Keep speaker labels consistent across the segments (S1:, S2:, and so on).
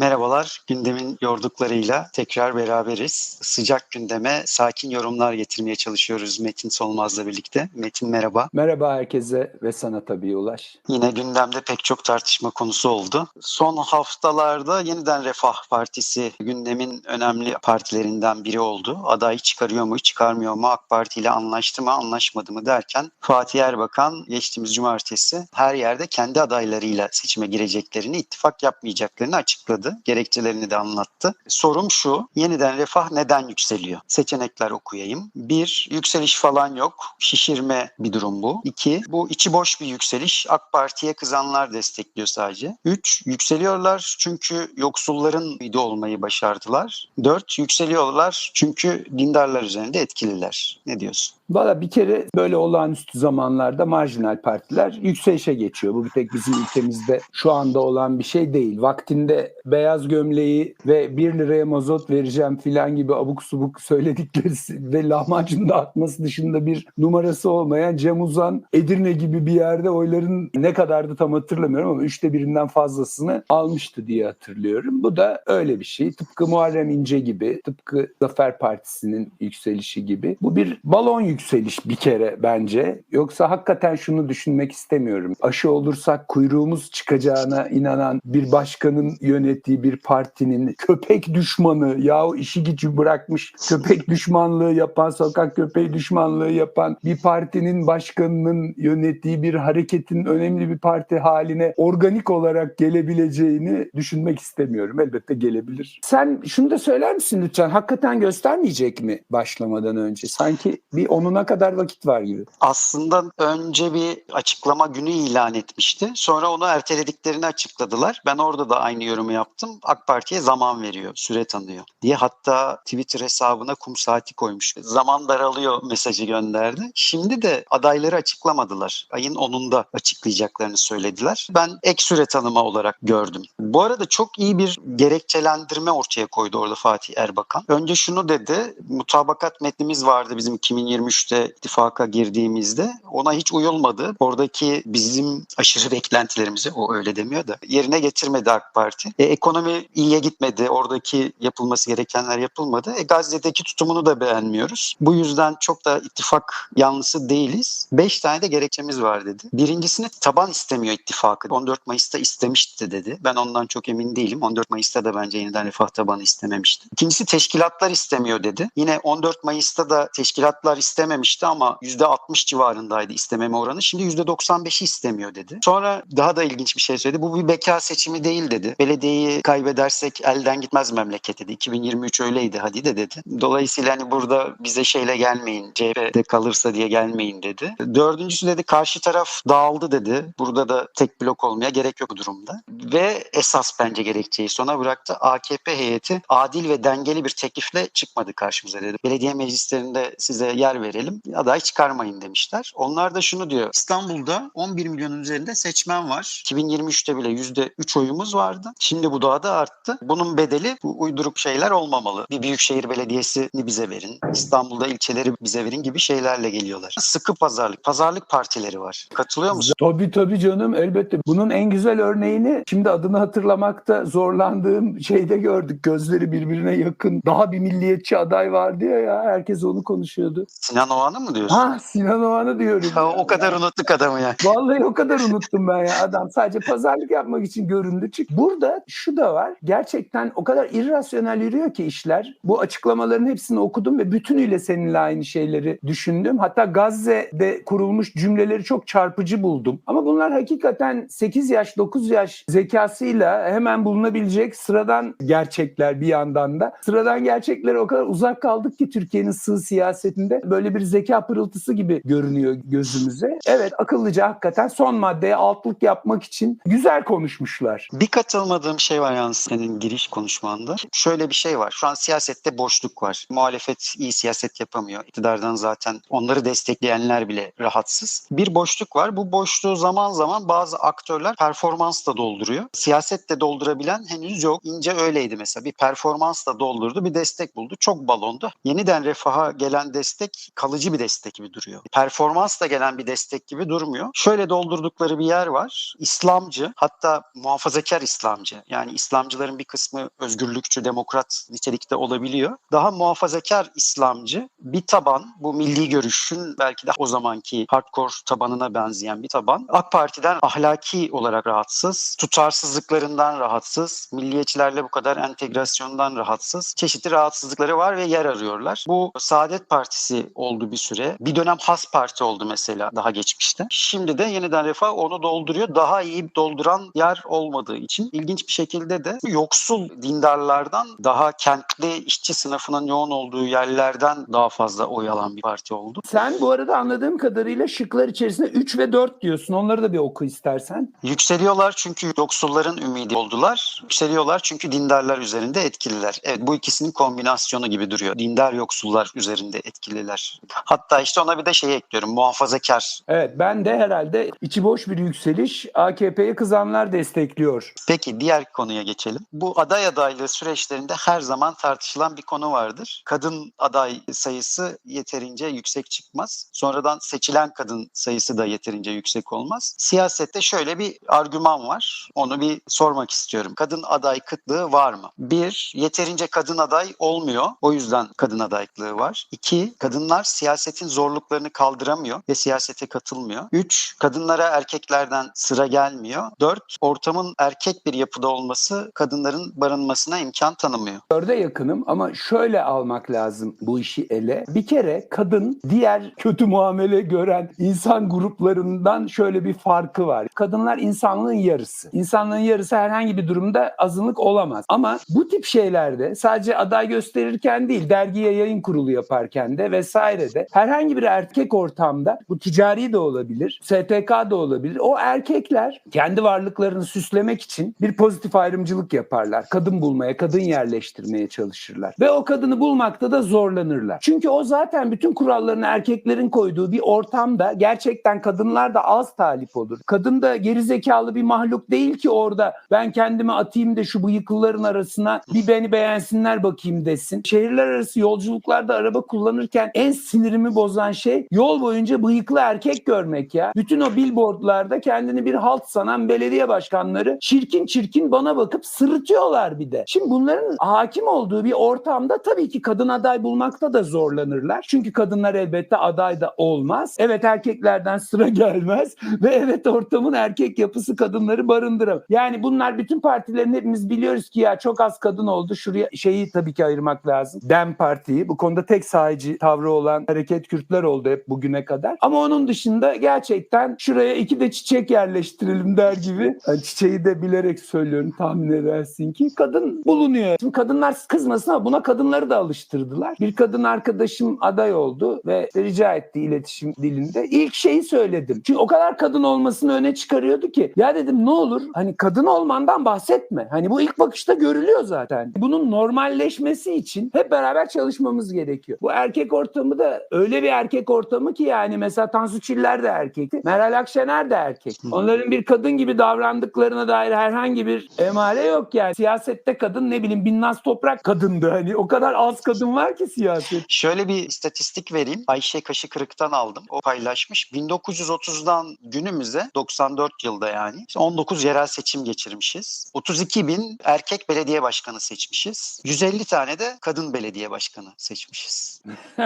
S1: Merhabalar, gündemin yorduklarıyla tekrar beraberiz. Sıcak gündeme sakin yorumlar getirmeye çalışıyoruz Metin Solmaz'la birlikte. Metin merhaba.
S2: Merhaba herkese ve sana tabii Ulaş.
S1: Yine gündemde pek çok tartışma konusu oldu. Son haftalarda yeniden Refah Partisi gündemin önemli partilerinden biri oldu. Aday çıkarıyor mu, çıkarmıyor mu, AK Parti ile anlaştı mı, anlaşmadı mı derken Fatih Erbakan geçtiğimiz cumartesi her yerde kendi adaylarıyla seçime gireceklerini, ittifak yapmayacaklarını açıkladı. Gerekçelerini de anlattı. Sorum şu, yeniden refah neden yükseliyor? Seçenekler okuyayım. Bir, yükseliş falan yok. Şişirme bir durum bu. İki, bu içi boş bir yükseliş. AK Parti'ye kızanlar destekliyor sadece. Üç, yükseliyorlar çünkü yoksulların ide olmayı başardılar. Dört, yükseliyorlar çünkü dindarlar üzerinde etkililer. Ne diyorsun?
S2: Valla bir kere böyle olağanüstü zamanlarda marjinal partiler yükselişe geçiyor. Bu bir tek bizim ülkemizde şu anda olan bir şey değil. Vaktinde beyaz gömleği ve 1 liraya mazot vereceğim filan gibi abuk subuk söyledikleri ve lahmacun dağıtması dışında bir numarası olmayan Cem Uzan Edirne gibi bir yerde oyların ne kadardı tam hatırlamıyorum ama üçte birinden fazlasını almıştı diye hatırlıyorum. Bu da öyle bir şey. Tıpkı Muharrem İnce gibi, tıpkı Zafer Partisi'nin yükselişi gibi. Bu bir balon yükseliş bir kere bence. Yoksa hakikaten şunu düşünmek istemiyorum. Aşı olursak kuyruğumuz çıkacağına inanan bir başkanın yönettiği bir partinin köpek düşmanı yahu işi gücü bırakmış köpek düşmanlığı yapan, sokak köpeği düşmanlığı yapan bir partinin başkanının yönettiği bir hareketin önemli bir parti haline organik olarak gelebileceğini düşünmek istemiyorum. Elbette gelebilir. Sen şunu da söyler misin lütfen? Hakikaten göstermeyecek mi başlamadan önce? Sanki bir onuna kadar vakit var gibi.
S1: Aslında önce bir açıklama günü ilan etmişti. Sonra onu ertelediklerini açıkladılar. Ben orada da aynı yorumu yaptım. AK Parti'ye zaman veriyor, süre tanıyor diye. Hatta Twitter hesabına kum saati koymuş. Zaman daralıyor mesajı gönderdi. Şimdi de adayları açıklamadılar. Ayın 10'unda açıklayacaklarını söylediler. Ben ek süre tanıma olarak gördüm. Bu arada çok iyi bir gerekçelendirme ortaya koydu orada Fatih Erbakan. Önce şunu dedi. Mutabakat metnimiz vardı bizim 2023'te ittifaka girdiğimizde. Ona hiç uyulmadı. Oradaki bizim aşırı beklentilerimizi o öyle demiyor da yerine getirmedi AK Parti. E, ekonomi iyiye gitmedi. Oradaki yapılması gerekenler yapılmadı. E, Gazze'deki tutumunu da beğenmiyoruz. Bu yüzden çok da ittifak yanlısı değiliz. Beş tane de gerekçemiz var dedi. Birincisini taban istemiyor ittifakı. 14 Mayıs'ta istemişti dedi. Ben ondan çok emin değilim. 14 Mayıs'ta da bence yeniden refah tabanı istememişti. İkincisi teşkilatlar istemiyor dedi. Yine 14 Mayıs'ta da teşkilatlar istememişti ama %60 civarındaydı istememe oranı. Şimdi %95'i istemiyor dedi. Sonra daha da ilginç bir şey söyledi. Bu bir beka seçimi değil dedi. Belediyeyi kaybedersek elden gitmez memleket dedi. 2023 öyleydi hadi de dedi. Dolayısıyla hani burada bize şeyle gelmeyin. CHP'de kalırsa diye gelmeyin dedi. Dördüncüsü dedi karşı taraf dağıldı dedi. Burada da tek blok olmaya gerek yok durumda. Ve esas bence gerekçeyi sona bıraktı. AKP heyeti adil ve dengeli bir teklifle çıkmadı karşımıza dedi. Belediye meclislerinde size yer verelim. Aday çıkarmayın demişler. Onlar da şunu diyor. İstanbul'da 11 milyonun üzerinde seçmen var. 2023'te bile %3 oyumuz vardı. Şimdi bu daha da arttı. Bunun bedeli bu uyduruk şeyler olmamalı. Bir büyükşehir belediyesini bize verin. İstanbul'da ilçeleri bize verin gibi şeylerle geliyorlar. Sıkı pazarlık. Pazarlık partileri var. Katılıyor musun?
S2: Tabii tabii canım elbette. Bunun en güzel örneğini şimdi adını hatırlamakta zorlandığım şeyde gördük. Gözleri birbirine yakın. Daha bir milliyetçi aday vardı ya ya. Herkes onu konuşuyordu.
S1: Sinan Oğan'ı mı diyorsun?
S2: Ha Sinan Oğan'ı diyorum.
S1: Ha, o kadar unuttuk adamı ya.
S2: Vallahi o kadar unuttum ben ya. Adam sadece pazarlık yapmak için göründü. Çık. Burada şu da var. Gerçekten o kadar irrasyonel yürüyor ki işler. Bu açıklamaların hepsini okudum ve bütünüyle seninle aynı şeyleri düşündüm. Hatta Gazze'de kurulmuş cümleleri çok çarpıcı buldum. Ama bunlar hakikaten 8 yaş, 9 yaş zekasıyla hemen bulunabilecek sıradan gerçekler bir yandan da. Sıradan gerçeklere o kadar uzak kaldık ki Türkiye'nin sığ siyasetinde böyle bir zeka pırıltısı gibi görünüyor gözümüze. Evet akıllıca hakikaten son maddeye altlık yapmak için güzel konuşmuşlar.
S1: Bir katılmadığım şey var yalnız senin giriş konuşmanda. Şöyle bir şey var. Şu an siyasette boşluk var. Muhalefet iyi siyaset yapamıyor. İktidardan zaten onları destekleyenler bile rahatsız. Bir boşluk var. Bu boşluğu zaman zaman bazı aktörler performansla dolduruyor. Siyaset de doldurabilen henüz yok. İnce öyleydi mesela. Bir performansla doldurdu, bir destek buldu. Çok balondu. Yeniden refaha gelen destek kalıcı bir destek gibi duruyor. Performansla gelen bir destek gibi durmuyor. Şöyle doldurdukları bir yer var. İslamcı hatta muhafazakar İslamcı. Yani yani İslamcıların bir kısmı özgürlükçü, demokrat nitelikte olabiliyor. Daha muhafazakar İslamcı bir taban, bu milli görüşün belki de o zamanki hardcore tabanına benzeyen bir taban. AK Parti'den ahlaki olarak rahatsız, tutarsızlıklarından rahatsız, milliyetçilerle bu kadar entegrasyondan rahatsız. Çeşitli rahatsızlıkları var ve yer arıyorlar. Bu Saadet Partisi oldu bir süre. Bir dönem Has Parti oldu mesela daha geçmişte. Şimdi de yeniden Refah onu dolduruyor. Daha iyi dolduran yer olmadığı için ilginç bir şekilde de yoksul dindarlardan daha kentli işçi sınıfının yoğun olduğu yerlerden daha fazla oy alan bir parti oldu.
S2: Sen bu arada anladığım kadarıyla şıklar içerisinde 3 ve 4 diyorsun. Onları da bir oku istersen.
S1: Yükseliyorlar çünkü yoksulların ümidi oldular. Yükseliyorlar çünkü dindarlar üzerinde etkililer. Evet bu ikisinin kombinasyonu gibi duruyor. Dindar yoksullar üzerinde etkililer. Hatta işte ona bir de şey ekliyorum. Muhafazakar.
S2: Evet ben de herhalde içi boş bir yükseliş AKP'ye kızanlar destekliyor.
S1: Peki diğer konuya geçelim. Bu aday adaylığı süreçlerinde her zaman tartışılan bir konu vardır. Kadın aday sayısı yeterince yüksek çıkmaz. Sonradan seçilen kadın sayısı da yeterince yüksek olmaz. Siyasette şöyle bir argüman var. Onu bir sormak istiyorum. Kadın aday kıtlığı var mı? Bir, yeterince kadın aday olmuyor. O yüzden kadın adaylığı var. İki, kadınlar siyasetin zorluklarını kaldıramıyor ve siyasete katılmıyor. Üç, kadınlara erkeklerden sıra gelmiyor. Dört, ortamın erkek bir yapıda olması kadınların barınmasına imkan tanımıyor.
S2: Dörde yakınım ama şöyle almak lazım bu işi ele. Bir kere kadın diğer kötü muamele gören insan gruplarından şöyle bir farkı var. Kadınlar insanlığın yarısı. İnsanlığın yarısı herhangi bir durumda azınlık olamaz. Ama bu tip şeylerde sadece aday gösterirken değil dergiye yayın kurulu yaparken de vesaire de herhangi bir erkek ortamda bu ticari de olabilir, STK da olabilir. O erkekler kendi varlıklarını süslemek için bir pozitif ayrımcılık yaparlar. Kadın bulmaya, kadın yerleştirmeye çalışırlar. Ve o kadını bulmakta da zorlanırlar. Çünkü o zaten bütün kurallarını erkeklerin koyduğu bir ortamda gerçekten kadınlar da az talip olur. Kadın da gerizekalı bir mahluk değil ki orada ben kendimi atayım da şu bıyıklıların arasına bir beni beğensinler bakayım desin. Şehirler arası yolculuklarda araba kullanırken en sinirimi bozan şey yol boyunca bıyıklı erkek görmek ya. Bütün o billboardlarda kendini bir halt sanan belediye başkanları çirkin çirkin bana bakıp sırıtıyorlar bir de. Şimdi bunların hakim olduğu bir ortamda tabii ki kadın aday bulmakta da zorlanırlar. Çünkü kadınlar elbette aday da olmaz. Evet erkeklerden sıra gelmez ve evet ortamın erkek yapısı kadınları barındıramaz. Yani bunlar bütün partilerin hepimiz biliyoruz ki ya çok az kadın oldu. Şuraya şeyi tabii ki ayırmak lazım. Dem Parti'yi bu konuda tek sahici tavrı olan hareket Kürtler oldu hep bugüne kadar. Ama onun dışında gerçekten şuraya iki de çiçek yerleştirelim der gibi. Yani çiçeği de bilerek söylüyorum tahmin edersin ki kadın bulunuyor. Şimdi kadınlar kızmasın ama buna kadınları da alıştırdılar. Bir kadın arkadaşım aday oldu ve rica etti iletişim dilinde. İlk şeyi söyledim. Çünkü o kadar kadın olmasını öne çıkarıyordu ki. Ya dedim ne olur hani kadın olmandan bahsetme. Hani bu ilk bakışta görülüyor zaten. Bunun normalleşmesi için hep beraber çalışmamız gerekiyor. Bu erkek ortamı da öyle bir erkek ortamı ki yani mesela Tansu Çiller de erkekti. Meral Akşener de erkek. Onların bir kadın gibi davrandıklarına dair herhangi bir emare yok yani. Siyasette kadın ne bileyim Binnaz Toprak kadındı. Hani o kadar az kadın var ki siyaset.
S1: Şöyle bir istatistik vereyim. Ayşe Kaşıkırık'tan aldım. O paylaşmış. 1930'dan günümüze 94 yılda yani işte 19 yerel seçim geçirmişiz. 32 bin erkek belediye başkanı seçmişiz. 150 tane de kadın belediye başkanı seçmişiz.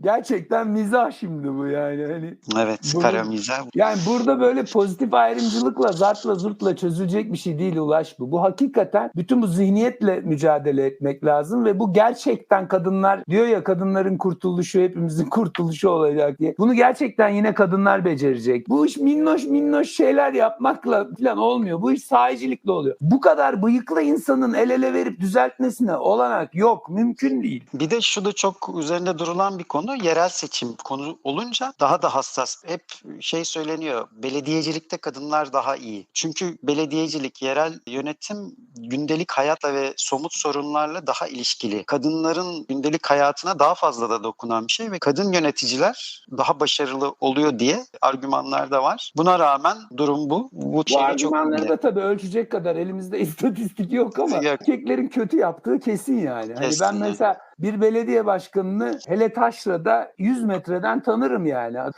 S2: Gerçekten mizah şimdi bu yani. Hani
S1: Evet,
S2: Bunu-
S1: kara mizah.
S2: Yani burada böyle pozitif ayrımcılıkla, zartla zurtla çözülecek bir şey değil Ulaş bu. Bu hakikaten bütün bu zihniyetle mücadele etmek lazım ve bu gerçekten kadınlar diyor ya kadınların kurtuluşu hepimizin kurtuluşu olacak diye. Bunu gerçekten yine kadınlar becerecek. Bu iş minnoş minnoş şeyler yapmakla falan olmuyor. Bu iş sahicilikle oluyor. Bu kadar bıyıklı insanın el ele verip düzeltmesine olanak yok. Mümkün değil.
S1: Bir de şu da çok üzerinde durulan bir konu. Yerel seçim konu olunca daha da hassas. Hep şey söyleniyor. Belediyecilikte kadınlar daha iyi. Çünkü belediyecilik, yerel yönetim gündelik hayatla ve somut sorunlarla daha ilişkili. Kadınların gündelik hayatına daha fazla da dokunan bir şey ve kadın yöneticiler daha başarılı oluyor diye argümanlar da var. Buna rağmen durum bu. Bu
S2: Bu argümanları da tabii ölçecek kadar elimizde istatistik yok ama
S1: Yok.
S2: erkeklerin kötü yaptığı kesin yani. Hani ben
S1: Kesin,
S2: mesela bir belediye başkanını hele taşrada 100 metreden tanırım yani.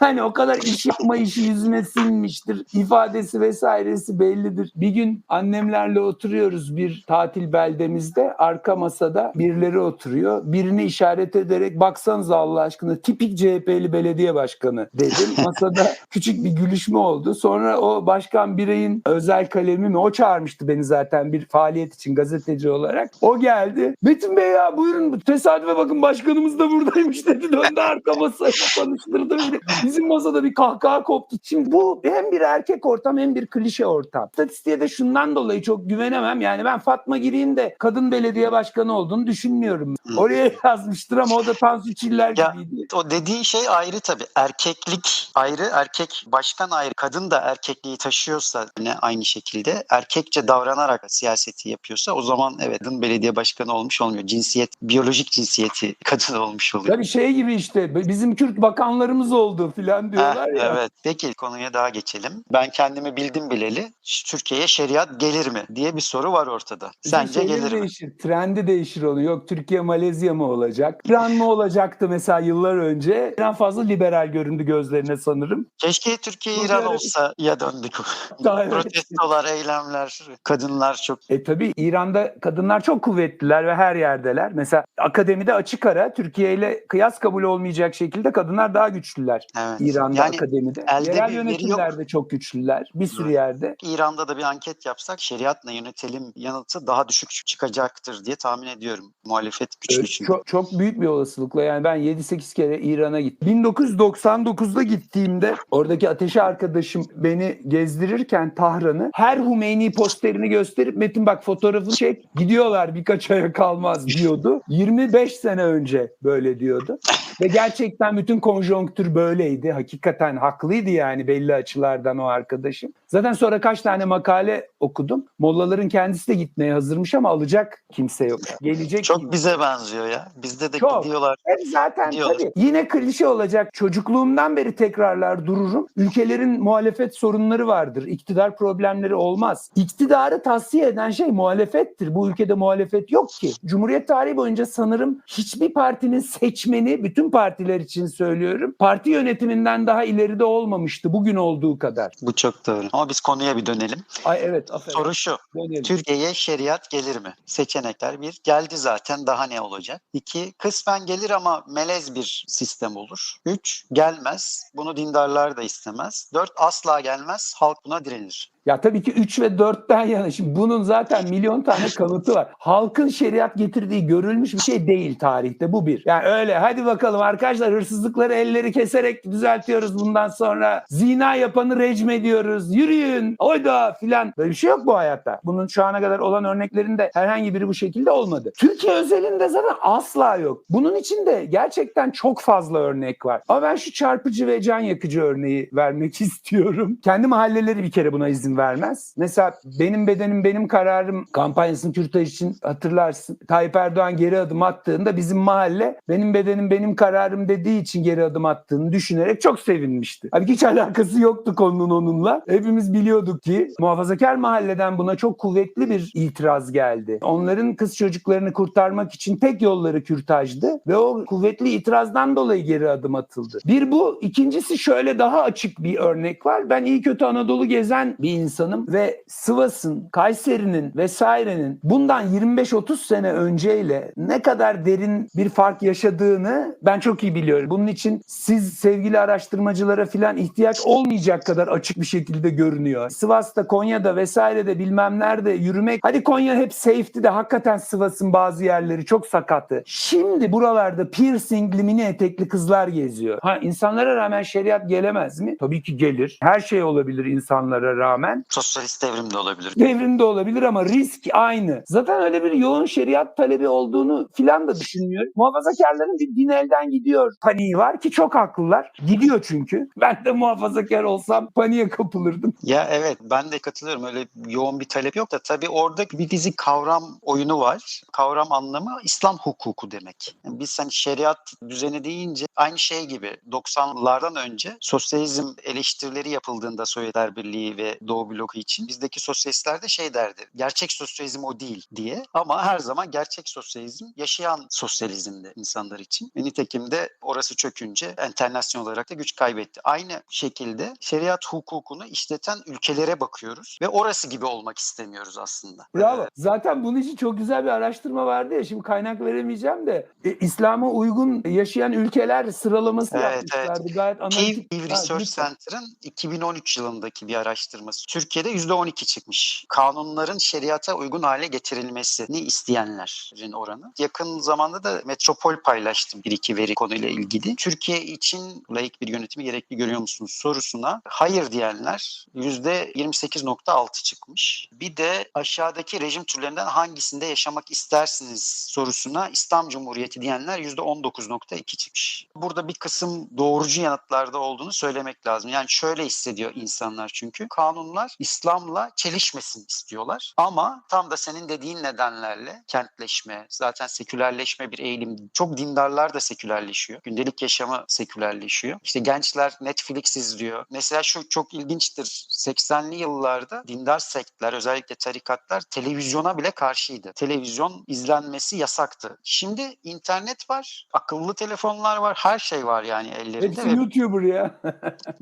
S2: Yani o kadar iş yapma işi yüzüne sinmiştir. ifadesi vesairesi bellidir. Bir gün annemlerle oturuyoruz bir tatil beldemizde. Arka masada birileri oturuyor. Birini işaret ederek baksanıza Allah aşkına tipik CHP'li belediye başkanı dedim. Masada küçük bir gülüşme oldu. Sonra o başkan bireyin özel kalemi mi? O çağırmıştı beni zaten bir faaliyet için gazeteci olarak. O geldi. Metin Bey ya buyurun tesadüfe bakın başkanımız da buradaymış dedi. Döndü arka masaya tanıştırdı. Bizim masada bir kahkaha koptu. Şimdi bu hem bir erkek ortam hem bir klişe ortam. Statistiğe de şundan dolayı çok güvenemem. Yani ben Fatma Giri'nin de kadın belediye başkanı olduğunu düşünmüyorum. Oraya yazmıştır ama o da Tansu Çiller gibiydi.
S1: O dediğin şey ayrı tabii. Erkeklik ayrı, erkek başkan ayrı. Kadın da erkekliği taşıyorsa yine aynı şekilde erkekçe davranarak siyaseti yapıyorsa o zaman evet kadın belediye başkanı olmuş olmuyor. Cinsiyet, biyolojik cinsiyeti kadın olmuş oluyor.
S2: Tabii şey gibi işte bizim Kürt bakanlarımız oldu filan diyorlar
S1: Heh,
S2: ya.
S1: Evet. Peki konuya daha geçelim. Ben kendimi bildim bileli Türkiye'ye şeriat gelir mi diye bir soru var ortada. Sence gelir mi?
S2: değişir, trendi değişir onu. Yok Türkiye Malezya mı olacak? İran mı olacaktı mesela yıllar önce? İran fazla liberal göründü gözlerine sanırım.
S1: Keşke Türkiye İran olsa ya döndük. Protestolar, eylemler, kadınlar çok
S2: E tabii İran'da kadınlar çok kuvvetliler ve her yerdeler. Mesela akademide açık ara Türkiye ile kıyas kabul olmayacak şekilde kadınlar daha güçlüler.
S1: evet.
S2: İran'da
S1: yani
S2: akademide.
S1: elde
S2: Yerel
S1: bir veri
S2: yönetimler
S1: yok.
S2: de çok güçlüler. Bir sürü
S1: Evet.
S2: yerde.
S1: İran'da da bir anket yapsak şeriatla yönetelim yanıtı daha düşük çıkacaktır diye tahmin ediyorum. Muhalefet güçlü
S2: Evet,
S1: çünkü.
S2: Çok, çok büyük bir olasılıkla yani ben 7-8 kere İran'a gittim. 1999'da gittiğimde oradaki ateşi arkadaşım beni gezdirirken Tahran'ı her Hümeyni posterini gösterip Metin bak fotoğrafını çek gidiyorlar birkaç aya kalmaz diyordu. 25 sene önce böyle diyordu. Ve gerçekten bütün konjonktür böyleydi. Hakikaten haklıydı yani belli açılardan o arkadaşım. Zaten sonra kaç tane makale okudum. Mollaların kendisi de gitmeye hazırmış ama alacak kimse yok. Gelecek
S1: Çok
S2: kimse-
S1: bize benziyor ya. Bizde de
S2: Çok.
S1: gidiyorlar.
S2: hep zaten
S1: Diyorlar.
S2: tabii yine klişe olacak. Çocukluğumdan beri tekrarlar dururum. Ülkelerin muhalefet sorunları vardır. İktidar problemleri olmaz. İktidarı tasfiye eden şey muhalefettir. Bu ülkede muhalefet yok ki. Cumhuriyet tarihi boyunca sanırım hiçbir partinin seçmeni, bütün partiler için söylüyorum, parti yönetiminden daha ileride olmamıştı bugün olduğu kadar.
S1: Bu çok doğru. Ama biz konuya bir dönelim.
S2: Ay evet aferin.
S1: Soru şu.
S2: Dönelim.
S1: Türkiye'ye şeriat gelir mi? Seçenekler bir. Geldi zaten daha ne olacak? İki. Kısmen gelir ama melez bir sistem olur. Üç. Gelmez. Bunu dindarlar da istemez. Dört. Asla gelmez. Halk buna direnir.
S2: Ya tabii ki 3 ve 4'ten yana. Şimdi bunun zaten milyon tane kanıtı var. Halkın şeriat getirdiği görülmüş bir şey değil tarihte. Bu bir. Yani öyle hadi bakalım arkadaşlar hırsızlıkları elleri keserek düzeltiyoruz bundan sonra. Zina yapanı rejim ediyoruz. Yürüyün. Oyda filan. Böyle bir şey yok bu hayatta. Bunun şu ana kadar olan örneklerinde herhangi biri bu şekilde olmadı. Türkiye özelinde zaten asla yok. Bunun için de gerçekten çok fazla örnek var. Ama ben şu çarpıcı ve can yakıcı örneği vermek istiyorum. Kendi mahalleleri bir kere buna vermez. Mesela benim bedenim benim kararım kampanyasını kürtaj için hatırlarsın. Tayyip Erdoğan geri adım attığında bizim mahalle benim bedenim benim kararım dediği için geri adım attığını düşünerek çok sevinmişti. Halbuki hiç alakası yoktu konunun onunla. Hepimiz biliyorduk ki muhafazakar mahalleden buna çok kuvvetli bir itiraz geldi. Onların kız çocuklarını kurtarmak için tek yolları kürtajdı ve o kuvvetli itirazdan dolayı geri adım atıldı. Bir bu. ikincisi şöyle daha açık bir örnek var. Ben iyi kötü Anadolu gezen bir insanım ve Sivas'ın, Kayseri'nin vesairenin bundan 25-30 sene önceyle ne kadar derin bir fark yaşadığını ben çok iyi biliyorum. Bunun için siz sevgili araştırmacılara filan ihtiyaç olmayacak kadar açık bir şekilde görünüyor. Sivas'ta, Konya'da vesairede bilmem nerede yürümek. Hadi Konya hep safety de hakikaten Sivas'ın bazı yerleri çok sakattı. Şimdi buralarda piercingli mini etekli kızlar geziyor. Ha insanlara rağmen şeriat gelemez mi? Tabii ki gelir. Her şey olabilir insanlara rağmen.
S1: Sosyalist devrim de olabilir.
S2: Devrimde olabilir ama risk aynı. Zaten öyle bir yoğun şeriat talebi olduğunu filan da düşünmüyorum. Muhafazakarların bir din elden gidiyor paniği var ki çok haklılar. Gidiyor çünkü. Ben de muhafazakar olsam paniğe kapılırdım.
S1: Ya evet ben de katılıyorum. Öyle yoğun bir talep yok da tabii orada bir dizi kavram oyunu var. Kavram anlamı İslam hukuku demek. Yani biz hani şeriat düzeni deyince aynı şey gibi 90'lardan önce sosyalizm eleştirileri yapıldığında Sovyetler Birliği ve Doğu Doğu bloku için. Bizdeki sosyalistler de şey derdi. Gerçek sosyalizm o değil diye. Ama her zaman gerçek sosyalizm yaşayan sosyalizmdi insanlar için. Ve nitekim de orası çökünce enternasyonel olarak da güç kaybetti. Aynı şekilde şeriat hukukunu işleten ülkelere bakıyoruz ve orası gibi olmak istemiyoruz aslında.
S2: Bravo.
S1: Ee,
S2: Zaten bunun için çok güzel bir araştırma vardı ya. Şimdi kaynak veremeyeceğim de e, İslam'a uygun yaşayan ülkeler sıralaması
S1: Evet,
S2: yapmışlardı. Gayet
S1: Pew
S2: analitik.
S1: Pew Research. Center'ın 2013 yılındaki bir araştırması. Türkiye'de %12 çıkmış. Kanunların şeriata uygun hale getirilmesini isteyenlerin oranı. Yakın zamanda da Metropol paylaştım bir iki veri konuyla ilgili. Türkiye için layık bir yönetimi gerekli görüyor musunuz sorusuna hayır diyenler %28.6 çıkmış. Bir de aşağıdaki rejim türlerinden hangisinde yaşamak istersiniz sorusuna İslam Cumhuriyeti diyenler %19.2 çıkmış. Burada bir kısım doğrucu yanıtlarda olduğunu söylemek lazım. Yani şöyle hissediyor insanlar çünkü. Kanunlar İslam'la çelişmesin istiyorlar. Ama tam da senin dediğin nedenlerle kentleşme, zaten sekülerleşme bir eğilim. Çok dindarlar da sekülerleşiyor. Gündelik yaşamı sekülerleşiyor. İşte gençler Netflix izliyor. Mesela şu çok ilginçtir. 80'li yıllarda dindar sektler özellikle tarikatlar televizyona bile karşıydı. Televizyon izlenmesi yasaktı. Şimdi internet var, akıllı telefonlar var, her şey var yani ellerinde.
S2: Hepsi
S1: ve
S2: YouTuber ya.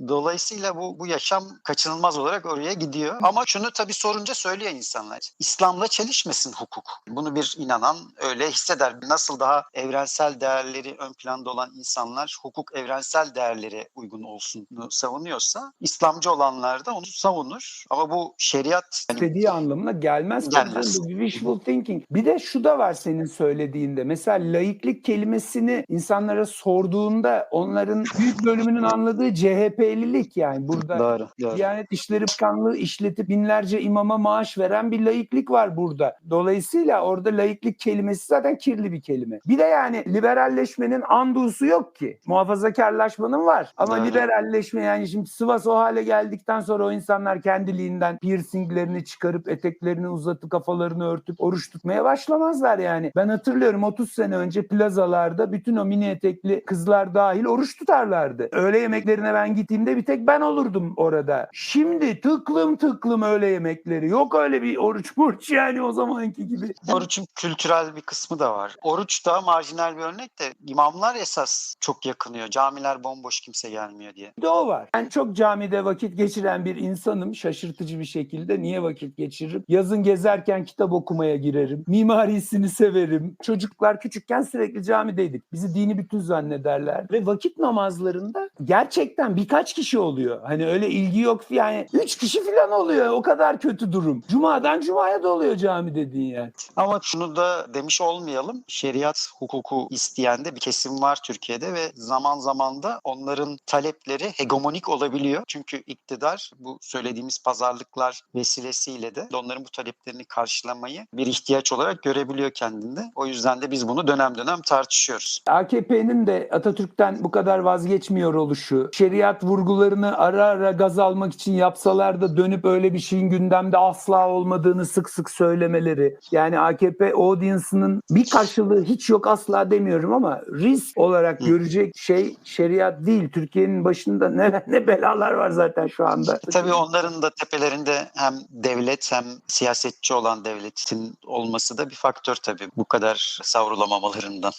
S1: Dolayısıyla bu bu yaşam kaçınılmaz olarak oraya gidiyor. Ama şunu tabii sorunca söylüyor insanlar. İslam'la çelişmesin hukuk. Bunu bir inanan öyle hisseder. Nasıl daha evrensel değerleri ön planda olan insanlar hukuk evrensel değerlere uygun olsun savunuyorsa İslamcı olanlar da onu savunur. Ama bu şeriat hani
S2: İstediği anlamına gelmez.
S1: Gelmez.
S2: Bu Wishful thinking. Bir de şu da var senin söylediğinde. Mesela laiklik kelimesini insanlara sorduğunda onların büyük bölümünün anladığı CHP'lilik yani. Burada
S1: doğru, doğru.
S2: Diyanet İşleri Bakanlığı işletip binlerce imama maaş veren bir laiklik var burada. Dolayısıyla orada laiklik kelimesi zaten kirli bir kelime. Bir de yani liberalleşmenin andusu yok ki. Muhafazakarlaşmanın var. Ama
S1: Doğru.
S2: liberalleşme yani şimdi Sivas o hale geldikten sonra o insanlar kendiliğinden piercinglerini çıkarıp eteklerini uzatıp kafalarını örtüp oruç tutmaya başlamazlar yani. Ben hatırlıyorum 30 sene önce plazalarda bütün o mini etekli kızlar dahil oruç tutarlardı. Öğle yemeklerine ben gittiğimde bir tek ben olurdum orada. Şimdi tıklım tıklım öğle yemekleri. Yok öyle bir oruç burç yani o zamanki gibi.
S1: Oruçun kültürel bir kısmı da var. Oruç da marjinal bir örnek de imamlar esas çok yakınıyor. Camiler bomboş kimse gelmiyor diye.
S2: Bir de o var. Ben çok camide vakit geçiren bir insanım. Şaşırtıcı bir şekilde. Niye vakit geçiririm? Yazın gezerken kitap okumaya girerim. Mimarisini severim. Çocuklar küçükken sürekli camideydik. Bizi dini bütün zannederler. Ve vakit namazlarında gerçekten birkaç kişi oluyor. Hani öyle ilgi yok. Yani üç kişi falan oluyor. O kadar kötü durum. Cuma'dan Cuma'ya da oluyor cami dediğin yer.
S1: Ama şunu da demiş olmayalım. Şeriat hukuku isteyen de bir kesim var Türkiye'de ve zaman zaman da onların talepleri hegemonik olabiliyor. Çünkü iktidar bu söylediğimiz pazarlıklar vesilesiyle de onların bu taleplerini karşılamayı bir ihtiyaç olarak görebiliyor kendinde. O yüzden de biz bunu dönem dönem tartışıyoruz.
S2: AKP'nin de Atatürk'ten bu kadar vazgeçmiyor oluşu, şeriat vurgularını ara ara gaz almak için yapsalar da dönüp öyle bir şeyin gündemde asla olmadığını sık sık söylemeleri. Yani AKP audience'ının bir karşılığı hiç yok asla demiyorum ama risk olarak görecek şey şeriat değil. Türkiye'nin başında ne, ne belalar var zaten şu anda.
S1: Tabii onların da tepelerinde hem devlet hem siyasetçi olan devletin olması da bir faktör tabii bu kadar savrulamamalarından.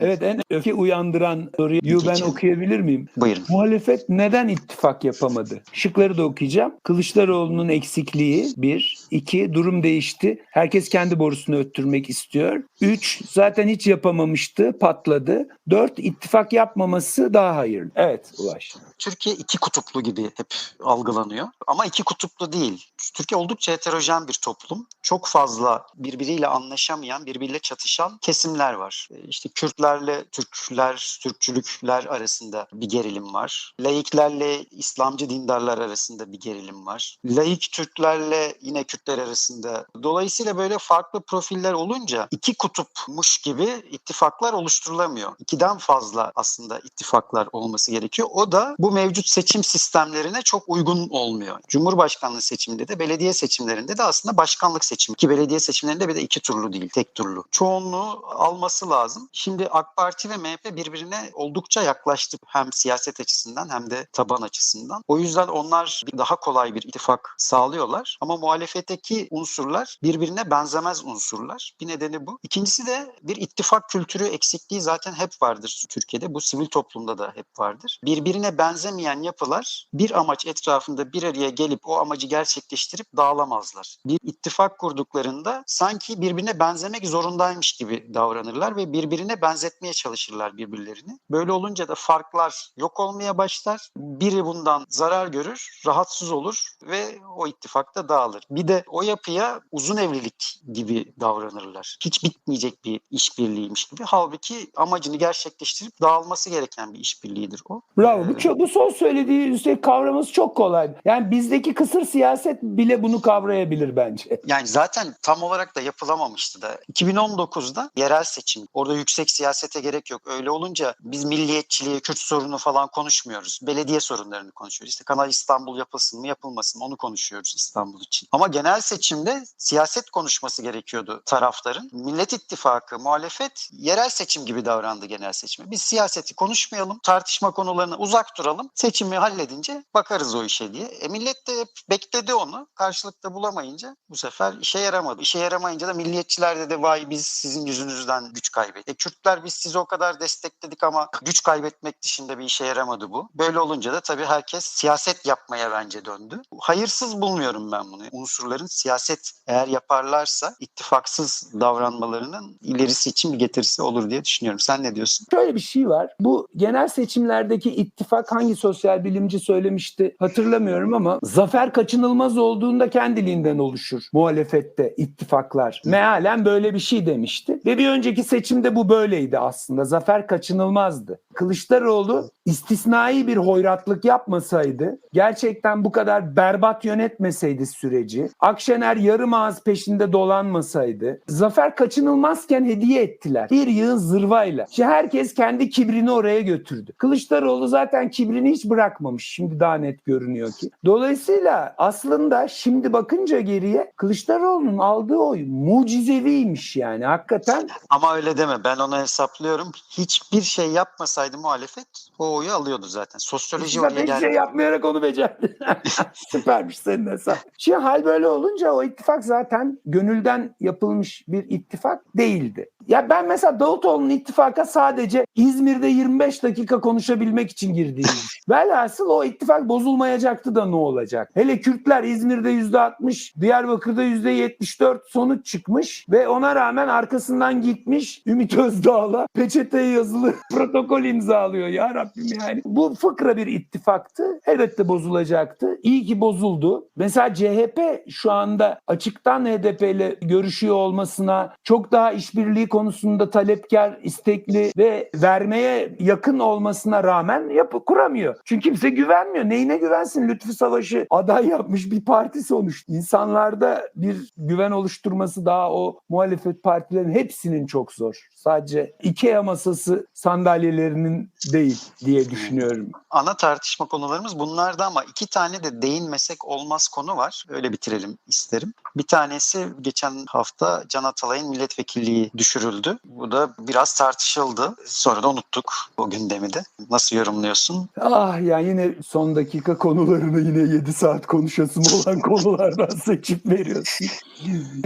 S2: Evet en öfke uyandıran soruyu ben okuyabilir miyim?
S1: Buyurun.
S2: Muhalefet neden ittifak yapamadı? Şıkları da okuyacağım. Kılıçdaroğlu'nun eksikliği bir. iki durum değişti. Herkes kendi borusunu öttürmek istiyor. Üç zaten hiç yapamamıştı patladı. Dört ittifak yapmaması daha hayırlı. Evet Ulaş.
S1: Türkiye iki kutuplu gibi hep algılanıyor. Ama iki kutuplu değil. Türkiye oldukça heterojen bir toplum. Çok fazla birbiriyle anlaşamayan, birbiriyle çatışan kesimler var. E, İşte Kürtlerle Türkler, Türkçülükler arasında bir gerilim var. Laiklerle İslamcı dindarlar arasında bir gerilim var. Laik Türklerle yine Kürtler arasında. Dolayısıyla böyle farklı profiller olunca iki kutupmuş gibi ittifaklar oluşturulamıyor. İkiden fazla aslında ittifaklar olması gerekiyor. O da bu mevcut seçim sistemlerine çok uygun olmuyor. Cumhurbaşkanlığı seçiminde de belediye seçimlerinde de aslında başkanlık seçimi. Ki belediye seçimlerinde bir de iki turlu değil, tek turlu. Çoğunluğu alması lazım. Şimdi AK Parti ve MHP birbirine oldukça yaklaştı hem siyaset açısından hem de taban açısından. O yüzden onlar daha kolay bir ittifak sağlıyorlar. Ama muhalefetteki unsurlar birbirine benzemez unsurlar. Bir nedeni bu. İkincisi de bir ittifak kültürü eksikliği zaten hep vardır Türkiye'de. Bu sivil toplumda da hep vardır. Birbirine benzemeyen yapılar bir amaç etrafında bir araya gelip o amacı gerçekleştirip dağılamazlar. Bir ittifak kurduklarında sanki birbirine benzemek zorundaymış gibi davranırlar ve birbirine benzetmeye çalışırlar birbirlerini. Böyle olunca da farklar yok olmaya başlar. Biri bundan zarar görür, rahatsız olur ve o ittifakta dağılır. Bir de o yapıya uzun evlilik gibi davranırlar. Hiç bitmeyecek bir işbirliğiymiş gibi. Halbuki amacını gerçekleştirip dağılması gereken bir işbirliğidir o.
S2: Bravo. Bu,
S1: Ee,
S2: çok, bu son söylediği üstelik kavraması çok kolay. Yani bizdeki kısır siyaset bile bunu kavrayabilir bence.
S1: Yani zaten tam olarak da yapılamamıştı da. 2019'da yerel seçim. Orada yüksek siyasete gerek yok. Öyle olunca biz milliyetçiliği, Kürt sorunu falan konuşmuyoruz. Belediye sorunlarını konuşuyoruz. İşte Kanal İstanbul yapılsın mı yapılmasın mı onu konuşuyoruz İstanbul için. Ama genel seçimde siyaset konuşması gerekiyordu tarafların. Millet İttifakı, muhalefet yerel seçim gibi davrandı genel seçime. Biz siyaseti konuşmayalım, tartışma konularına uzak duralım. Seçimi halledince bakarız o işe diye. E millet de hep bekledi onu. Karşılıkta bulamayınca bu sefer işe yaramadı. İşe yaramayınca da milliyetçiler de de vay biz sizin yüzünüzden güç kaybettik. E, Kürtler biz sizi o kadar destekledik ama güç kaybetmek dışında bir işe yaramadı bu. Böyle olunca da tabii herkes siyaset yapmaya bence döndü. Hayırsız bulmuyorum ben bunu. Unsurların siyaset eğer yaparlarsa ittifaksız davranmalarının ilerisi için bir getirisi olur diye düşünüyorum. Sen ne diyorsun?
S2: Şöyle bir şey var. Bu genel seçimlerdeki ittifak hangi sosyal bilimci söylemişti hatırlamıyorum ama zafer kaçınılmaz olduğunda kendiliğinden oluşur muhalefette ittifaklar. Mealen böyle bir şey demişti. Ve bir önceki seçimde bu böyleydi aslında. Zafer kaçınılmazdı. Kılıçdaroğlu istisnai bir hoyratlık yapmasaydı, gerçekten bu kadar berbat yönetmeseydi süreci, Akşener yarım ağız peşinde dolanmasaydı, zafer kaçınılmazken hediye ettiler. Bir yığın zırvayla. İşte herkes kendi kibrini oraya götürdü. Kılıçdaroğlu zaten kibrini hiç bırakmamış. Şimdi daha net görünüyor ki. Dolayısıyla aslında şimdi bakınca geriye Kılıçdaroğlu'nun aldığı oy mucizeviymiş yani. Hakikaten
S1: Ama öyle deme. Ben onu hesaplıyorum. Hiçbir şey yapmasaydı muhalefet o oyu alıyordu zaten. Sosyoloji oraya
S2: hiçbir
S1: geldi.
S2: şey yapmayarak onu becerdi. Süpermiş senin hesap. Şimdi hal böyle olunca o ittifak zaten gönülden yapılmış bir ittifak değildi. Ya ben mesela Davutoğlu'nun ittifaka sadece İzmir'de 25 dakika konuşabilmek için girdiğini Velhasıl o ittifak bozulmayacaktı da ne olacak? Hele Kürtler İzmir'de %60, Diyarbakır'da %74 sonuç çıkmış ve ona rağmen arkasından gitmiş Ümit Özdağ'la peçeteye yazılı protokol imzalıyor ya Rabbim yani. Bu fıkra bir ittifaktı. Elbette bozulacaktı. İyi ki bozuldu. Mesela CHP şu anda açıktan HDP ile görüşüyor olmasına çok daha işbirliği konusunda talepkar, istekli ve vermeye yakın olmasına rağmen yapı kuramıyor. Çünkü kimse güvenmiyor. Neyine güvensin? Lütfü Savaş'ı aday yapmış bir parti sonuçta. İnsanlarda bir güven oluşturması daha o muhalefet partilerin hepsinin çok zor. Sadece Ikea masası sandalyelerinin değil diye düşünüyorum.
S1: Ana tartışma konularımız bunlardı ama iki tane de değinmesek olmaz konu var. Öyle bitirelim isterim. Bir tanesi geçen hafta Can Atalay'ın milletvekilliği düşürüldü. Bu da biraz tartışıldı. Sonra da unuttuk o gündemi de. Nasıl yorumluyorsun?
S2: Ah ya yine son dakika konularını yine 7 saat konuşasım olan konulardan seçip veriyorsun.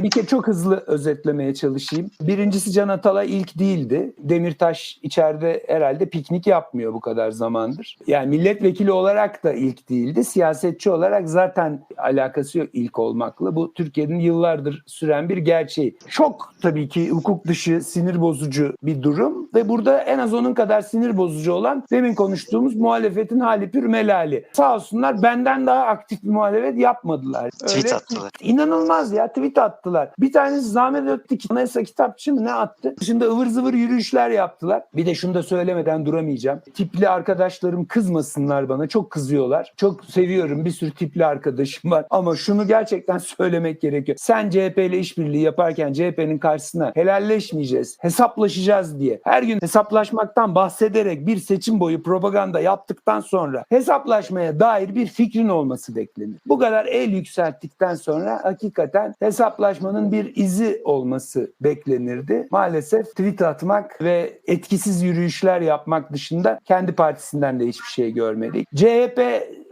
S2: Bir kere çok hızlı özetlemeye çalışayım. Birincisi Can Atalay ilk değildi. Demirtaş içeride herhalde piknik yapmıyor bu kadar zamandır. Yani milletvekili olarak da ilk değildi. Siyasetçi olarak zaten alakası yok ilk olmakla. Bu Türkiye'nin yıllardır süren bir gerçeği. Çok tabii ki hukuk dışı, sinir bozucu bir durum ve burada en az onun kadar sinir bozucu olan demin konuştuğumuz muhalefetin hali pür melali. Sağ olsunlar benden daha aktif bir muhalefet yapmadılar.
S1: Tweet attılar.
S2: İnanılmaz ya tweet attılar. Bir tanesi Zahmet Öttik anayasa kitapçı mı ne attı? Dışında ıvır zıvır yürüyüşler yaptılar. Bir de şunu da söylemeden duramayacağım. Tipli arkadaşlarım kızmasınlar bana. Çok kızıyorlar. Çok seviyorum. Bir sürü tipli arkadaşım var. Ama şunu gerçekten söylemek gerekiyor. Sen CHP ile işbirliği yaparken CHP'nin karşısına helalleşmeyeceğiz, hesaplaşacağız diye her gün hesaplaşmaktan bahsederek bir seçim boyu propaganda yaptıktan sonra hesaplaşmaya dair bir fikrin olması beklenir. Bu kadar el yükselttikten sonra hakikaten hesaplaşmanın bir izi olması beklenirdi. Maalesef tweet atmak ve etkisiz yürüyüşler yapmak dışında kendi partisinden de hiçbir şey görmedik. CHP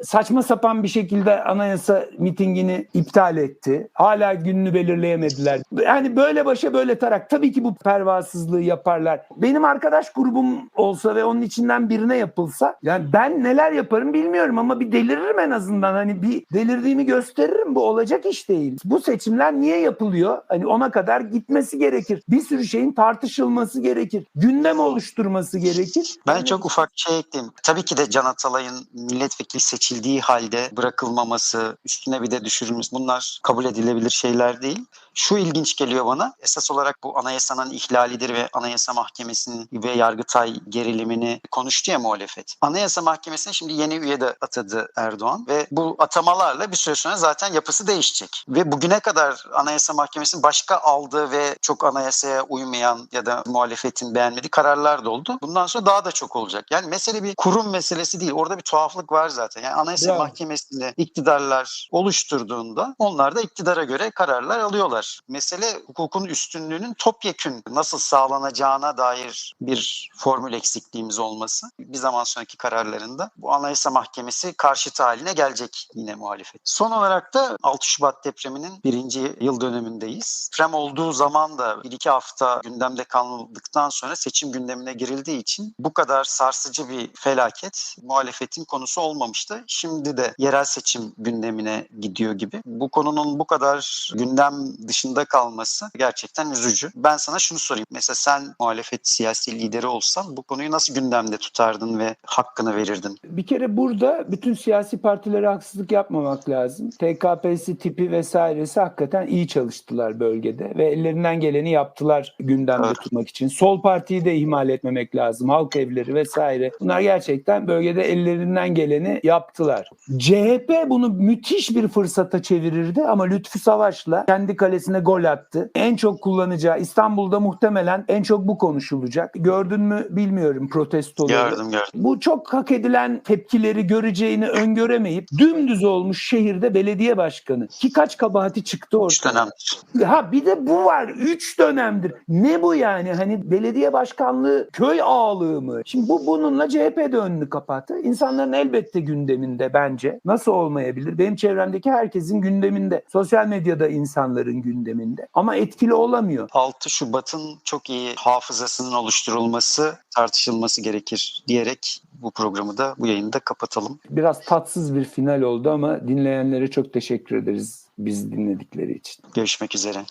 S2: saçma sapan bir şekilde anayasa mitingini iptal etti. Hala gününü belirleyemediler. Yani böyle başa böyle tarak. Tabii ki bu pervasızlığı yaparlar. Benim arkadaş grubum olsa ve onun içinden birine yapılsa yani ben neler yaparım bilmiyorum ama bir deliririm en azından. Hani bir delirdiğimi gösteririm. Bu olacak iş değil. Bu seçimler niye yapılıyor? Hani ona kadar gitmesi gerekir. Bir sürü şeyin tartışılması gerekir. Gündem oluşturması gerekir.
S1: Ben
S2: Yani-
S1: çok ufak şey ekleyeyim. Tabii ki de Can Atalay'ın milletvekili seçildiği halde bırakılmaması, üstüne bir de düşürülmesi bunlar kabul edilebilir şeyler değil. Şu ilginç geliyor bana. Esas olarak bu anayasanın ihlalidir ve Anayasa Mahkemesi'nin ve Yargıtay gerilimini konuştu ya muhalefet. Anayasa Mahkemesi'ne şimdi yeni üye de atadı Erdoğan ve bu atamalarla bir süre sonra zaten yapısı değişecek. Ve bugüne kadar Anayasa Mahkemesi'nin başka aldığı ve çok anayasaya uymayan ya da muhalefetin beğenmediği kararlar da oldu. Bundan sonra daha da çok olacak. Yani mesele bir kurum meselesi değil. Orada bir tuhaflık var zaten. Yani Anayasa
S2: Bravo.
S1: Mahkemesi'nde iktidarlar oluşturduğunda onlar da iktidara göre kararlar alıyorlar. Mesele hukukun üstünlüğünün topyekün nasıl sağlanacağına dair bir formül eksikliğimiz olması. Bir zaman sonraki kararlarında bu Anayasa Mahkemesi karşıtı haline gelecek yine muhalefet. Son olarak da 6 Şubat depreminin birinci yıl dönümündeyiz. Deprem olduğu zaman da bir iki hafta gündemde kaldıktan sonra seçim gündemine girildiği için bu kadar sarsıcı bir felaket muhalefetin konusu olmamıştı. Şimdi de yerel seçim gündemine gidiyor gibi. Bu konunun bu kadar gündem dışında kalması gerçekten üzücü. Ben sana şunu sorayım. Mesela sen muhalefet siyasi lideri olsan bu konuyu nasıl gündemde tutardın ve hakkını verirdin?
S2: Bir kere burada bütün siyasi partilere haksızlık yapmamak lazım. TKP'si tipi vesairesi hakikaten iyi çalıştılar bölgede ve ellerinden geleni yaptılar gündemde
S1: Evet.
S2: tutmak için. Sol partiyi de ihmal etmemek lazım. Halk evleri vesaire. Bunlar gerçekten bölgede ellerinden geleni yaptılar. CHP bunu müthiş bir fırsata çevirirdi ama Lütfü Savaş'la kendi kalesine gol attı. En çok kullanacağı İstanbul'da muhtemelen en çok bu konuşulacak. Gördün mü bilmiyorum protestoları.
S1: Gördüm gördüm.
S2: Bu çok hak edilen tepkileri göreceğini öngöremeyip dümdüz olmuş şehirde belediye başkanı. Ki kaç kabahati çıktı
S1: Üç
S2: ortaya.
S1: dönemdir.
S2: Ha bir de bu var. Üç dönemdir. Ne bu yani? Hani belediye başkanlığı köy ağalığı mı? Şimdi bu bununla CHP de önünü kapattı. İnsanların elbette gündeminde bence. Nasıl olmayabilir? Benim çevremdeki herkesin gündeminde. Sosyal medyada insanların gündeminde. Ama etkili olamıyor.
S1: 6 Şubat'ın çok iyi hafızasının oluşturulması, tartışılması gerekir diyerek bu programı da, bu yayını da kapatalım.
S2: Biraz tatsız bir final oldu ama dinleyenlere çok teşekkür ederiz biz dinledikleri için.
S1: Görüşmek üzere.